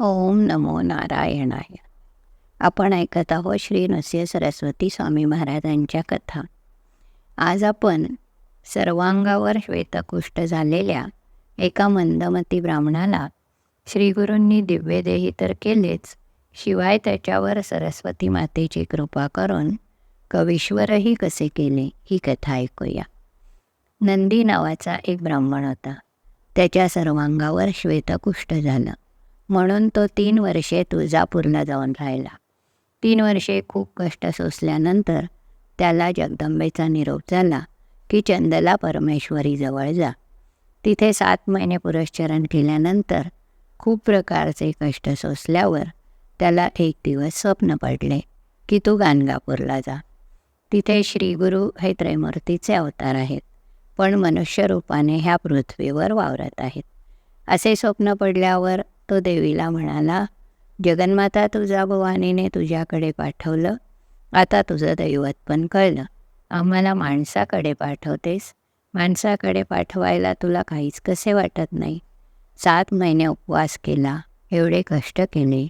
ओम नमो नारायणाय. आपण ऐकत आहोत श्री नृसिंह सरस्वती स्वामी महाराजांच्या कथा. आज आपण सर्वांगावर श्वेतकुष्ठ झालेल्या एका मंदमती ब्राह्मणाला श्रीगुरूंनी दिव्यदेही तर केलेच शिवाय त्याच्यावर सरस्वती मातेची कृपा करून कवीश्वरही कसे केले ही कथा ऐकूया. नंदी नावाचा एक ब्राह्मण होता. त्याच्या सर्वांगावर श्वेतकुष्ठ झालं. म्हणून तो तीन वर्षे तुळजापूरला जाऊन राहिला. तीन वर्षे खूप कष्ट सोसल्यानंतर त्याला जगदंबेचा निरोप झाला की चंदला परमेश्वरीजवळ जा. तिथे सात महिने पुरश्चरण केल्यानंतर खूप प्रकारचे कष्ट सोसल्यावर त्याला एक दिवस स्वप्न पडले की तू गाणगापूरला जा. तिथे श्रीगुरू हे त्रैमूर्तीचे अवतार आहेत पण मनुष्य रूपाने ह्या पृथ्वीवर वावरत आहेत. असे स्वप्न पडल्यावर तो देवीला म्हणाला जगन्माता तुझा भवानीने तुझ्याकडे पाठवलं. आता तुझं दैवत पण कळलं. आम्हाला माणसाकडे पाठवतेस. माणसाकडे पाठवायला तुला काहीच कसे वाटत नाही. सात महिने उपवास केला एवढे कष्ट केले.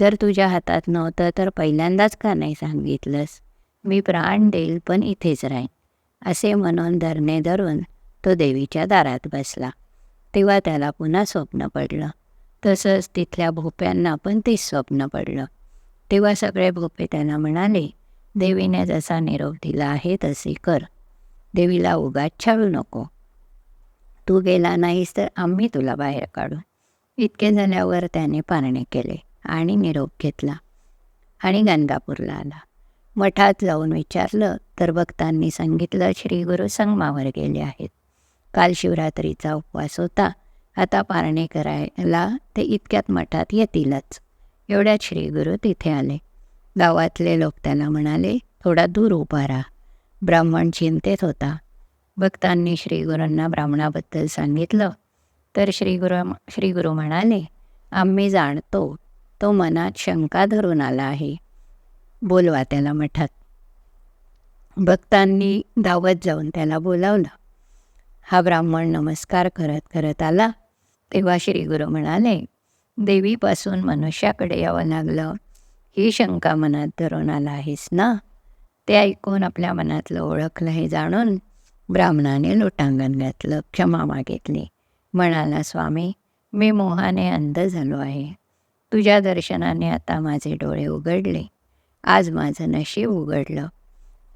जर तुझ्या हातात नव्हतं तर पहिल्यांदाच का नाही सांगितलंस? मी प्राण देईल पण इथेच राहीन. असे म्हणून धरणे धरून तो देवीच्या दारात बसला. तेव्हा त्याला पुन्हा स्वप्न पडलं. तसंच तिथल्या भोप्यांना पण ते स्वप्न पडलं. तेव्हा सगळे भोपे त्यांना म्हणाले देवीने जसा निरोप दिला आहे तसे कर. देवीला उगाच छाळू नको. तू गेला नाहीस तर आम्ही तुला बाहेर काढू. इतके झाल्यावर त्याने पारणे केले आणि निरोप घेतला आणि गंगापूरला आला. मठात जाऊन विचारलं तर भक्तांनी सांगितलं श्री गुरु संगमावर गेले आहेत. काल शिवरात्रीचा उपवास होता. आता पारणे करायला ते इतक्यात मठात येतीलच. एवढ्यात श्रीगुरू तिथे आले. गावातले लोक त्याला म्हणाले थोडा दूर उभा राहा. ब्राह्मण चिंतेत होता. भक्तांनी श्रीगुरूंना ब्राह्मणाबद्दल सांगितलं. तर श्रीगुरू श्रीगुरू म्हणाले आम्ही जाणतो तो मनात शंका धरून आला आहे. बोलवा त्याला मठात. भक्तांनी धावत जाऊन त्याला बोलावलं. हा ब्राह्मण नमस्कार करत करत आला. तेव्हा श्रीगुरू म्हणाले देवीपासून मनुष्याकडे यावं लागलं. ही शंका मनात धरून आला आहेस ना? ते ऐकून आपल्या मनातलं ओळखलं हे जाणून ब्राह्मणाने लोटांगण घातलं क्षमा मागितली. म्हणाला स्वामी मी मोहाने अंध झालो आहे. तुझ्या दर्शनाने आता माझे डोळे उघडले. आज माझं नशीब उघडलं.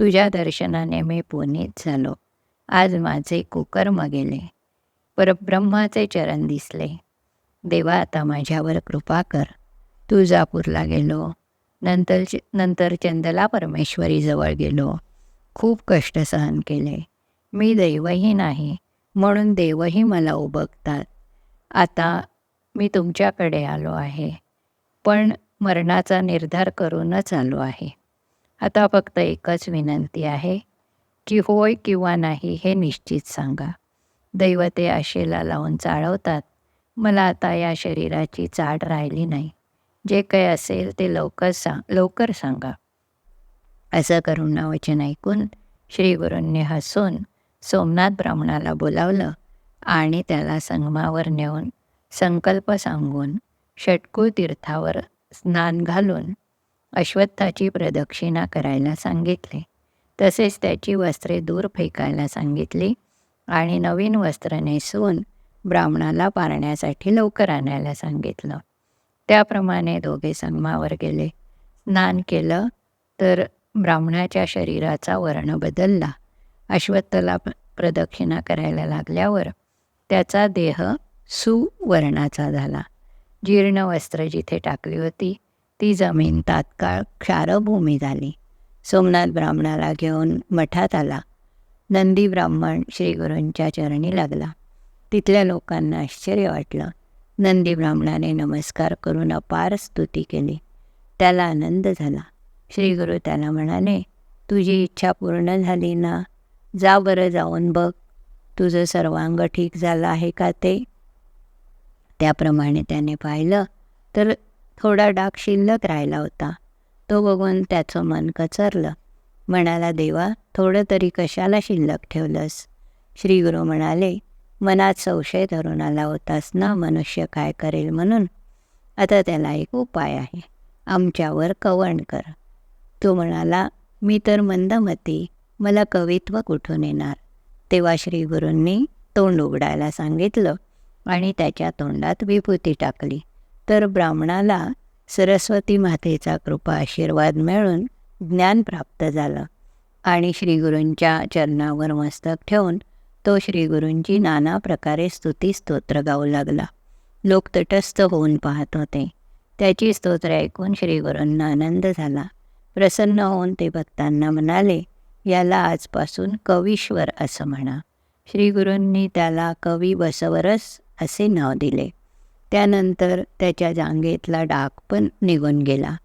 तुझ्या दर्शनाने मी पुनीत झालो. आज माझे कुकर्म गेले परब्रह्माचे चरण दिसले. देवा आता माझ्यावर कृपा कर. तुळजापूरला गेलो. नंतर नंतर चंदला परमेश्वरीजवळ गेलो. खूप कष्ट सहन केले. मी दैवही नाही म्हणून देवही मला उबगतात आता मी तुमच्याकडे आलो आहे. पण मरणाचा निर्धार करूनच आलो आहे. आता फक्त एकच विनंती आहे. की होय किंवा नाही हे निश्चित सांगा. दैवते आशेला लावून चाळवतात. मला आता या शरीराची चाड राहिली नाही. जे काही असेल ते लवकर सांग लवकर सांगा. असं करून वचन ऐकून श्रीगुरूंनी हसून सोमनाथ ब्राह्मणाला बोलावलं आणि त्याला संगमावर नेऊन संकल्प सांगून षटकुळ तीर्थावर स्नान घालून अश्वत्थाची प्रदक्षिणा करायला सांगितले. तसेच त्याची वस्त्रे दूर फेकायला सांगितली आणि नवीन वस्त्र नेसून ब्राह्मणाला पारण्यासाठी लवकर आणायला सांगितलं. त्याप्रमाणे दोघे संगमावर गेले. स्नान केलं तर ब्राह्मणाच्या शरीराचा वर्ण बदलला. अश्वत्थला प्रदक्षिणा करायला लागल्यावर त्याचा देह सुवर्णाचा झाला. जीर्ण वस्त्र जिथे टाकली होती ती जमीन तात्काळ क्षारभूमी झाली सोमनाथ ब्राह्मणाला घेऊन मठात आला. नंदी ब्राह्मण श्रीगुरूंच्या चरणी लागला. तिथल्या लोकांना आश्चर्य वाटलं. नंदी ब्राह्मणाने नमस्कार करून अपार स्तुती केली. त्याला आनंद झाला. श्रीगुरू त्याला म्हणाले तुझी इच्छा पूर्ण झाली ना? जा बरं जाऊन बघ. तुझं सर्वांग ठीक झालं आहे का ते? त्याप्रमाणे त्याने पाहिलं तर थोडा डाग शिल्लक राहिला होता. तो बघून त्याचं मन कचरलं. म्हणाला देवा थोडं तरी कशाला शिल्लक ठेवलंस? श्रीगुरू म्हणाले मनात संशय धरून आला होतास ना मनुष्य काय करेल म्हणून? आता त्याला एक उपाय आहे. आमच्यावर कवण कर. तो म्हणाला मी तर मंदमती. मला कवित्व कुठून येणार? तेव्हा श्रीगुरूंनी तोंड उघडायला सांगितलं आणि त्याच्या तोंडात विभूती टाकली. तर ब्राह्मणाला सरस्वती मातेचा कृपा आशीर्वाद मिळून ज्ञान प्राप्त झालं आणि श्रीगुरूंच्या चरणावर मस्तक ठेवून तो श्रीगुरूंची नाना प्रकारे स्तुती स्तोत्र गाऊ लागला. लोक तटस्थ होऊन पाहत होते. त्याची स्तोत्र ऐकून श्रीगुरूंना आनंद झाला. प्रसन्न होऊन ते भक्तांना म्हणाले याला आजपासून कवीश्वर असं म्हणा श्रीगुरूंनी त्याला कवी बसवरस असे नाव दिले. त्यानंतर त्याच्या जांगेतला डाग पण निघून गेला.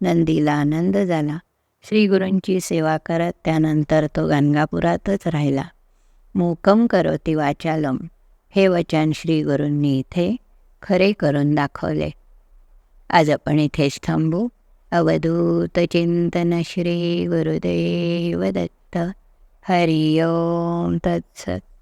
नंदीला आनंद झाला. श्रीगुरूंची सेवा करत त्यानंतर तो गंगापुरातच राहिला. मोकम करोती वाचालम हे वचन श्रीगुरूंनी इथे खरे करून दाखवले. आज आपण इथेच थांबू. अवधूत चिंतन श्री गुरुदेव दत्त. हरिओम तत्सत.